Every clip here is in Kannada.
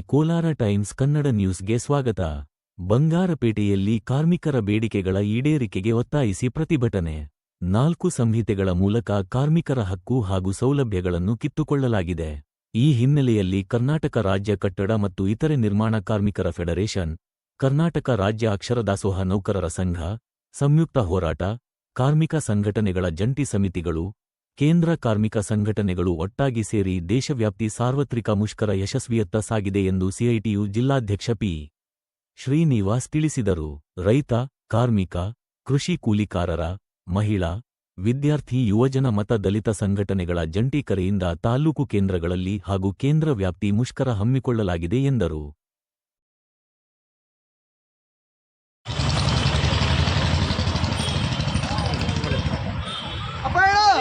ಕೋಲಾರ ಟೈಮ್ಸ್ ಕನ್ನಡ ನ್ಯೂಸ್ಗೆ ಸ್ವಾಗತ. ಬಂಗಾರಪೇಟೆಯಲ್ಲಿ ಕಾರ್ಮಿಕರ ಬೇಡಿಕೆಗಳ ಈಡೇರಿಕೆಗೆ ಒತ್ತಾಯಿಸಿ ಪ್ರತಿಭಟನೆ. ನಾಲ್ಕು ಸಂಹಿತೆಗಳ ಮೂಲಕ ಕಾರ್ಮಿಕರ ಹಕ್ಕು ಹಾಗೂ ಸೌಲಭ್ಯಗಳನ್ನು ಕಿತ್ತುಕೊಳ್ಳಲಾಗಿದೆ. ಈ ಹಿನ್ನೆಲೆಯಲ್ಲಿ ಕರ್ನಾಟಕ ರಾಜ್ಯ ಕಟ್ಟಡ ಮತ್ತು ಇತರೆ ನಿರ್ಮಾಣ ಕಾರ್ಮಿಕರ ಫೆಡರೇಷನ್, ಕರ್ನಾಟಕ ರಾಜ್ಯ ಅಕ್ಷರದಾಸೋಹ ನೌಕರರ ಸಂಘ, ಸಂಯುಕ್ತ ಹೋರಾಟ, ಕಾರ್ಮಿಕ ಸಂಘಟನೆಗಳ ಜಂಟಿ ಸಮಿತಿಗಳು ಕೇಂದ್ರ ಕಾರ್ಮಿಕ ಸಂಘಟನೆಗಳು ಒಟ್ಟಾಗಿ ಸೇರಿ ದೇಶವ್ಯಾಪ್ತಿ ಸಾರ್ವತ್ರಿಕ ಮುಷ್ಕರ ಯಶಸ್ವಿಯತ್ತ ಸಾಗಿದೆ ಎಂದು ಸಿಐಟಿಯು ಜಿಲ್ಲಾಧ್ಯಕ್ಷ ಪಿ. ಶ್ರೀನಿವಾಸ್ ತಿಳಿಸಿದರು. ರೈತ, ಕಾರ್ಮಿಕ, ಕೃಷಿ ಕೂಲಿಕಾರರ, ಮಹಿಳಾ, ವಿದ್ಯಾರ್ಥಿ, ಯುವಜನ ಮತ ದಲಿತ ಸಂಘಟನೆಗಳ ಜಂಟಿ ಕರೆಯಿಂದ ತಾಲೂಕು ಕೇಂದ್ರಗಳಲ್ಲಿ ಹಾಗೂ ಕೇಂದ್ರ ವ್ಯಾಪ್ತಿ ಮುಷ್ಕರ ಹಮ್ಮಿಕೊಳ್ಳಲಾಗಿದೆ ಎಂದರು.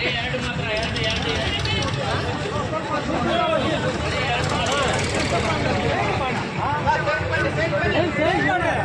ಎರಡೇ ಬರೀ ಎರಡು ಎರಡು ಎರಡು ಎರಡು.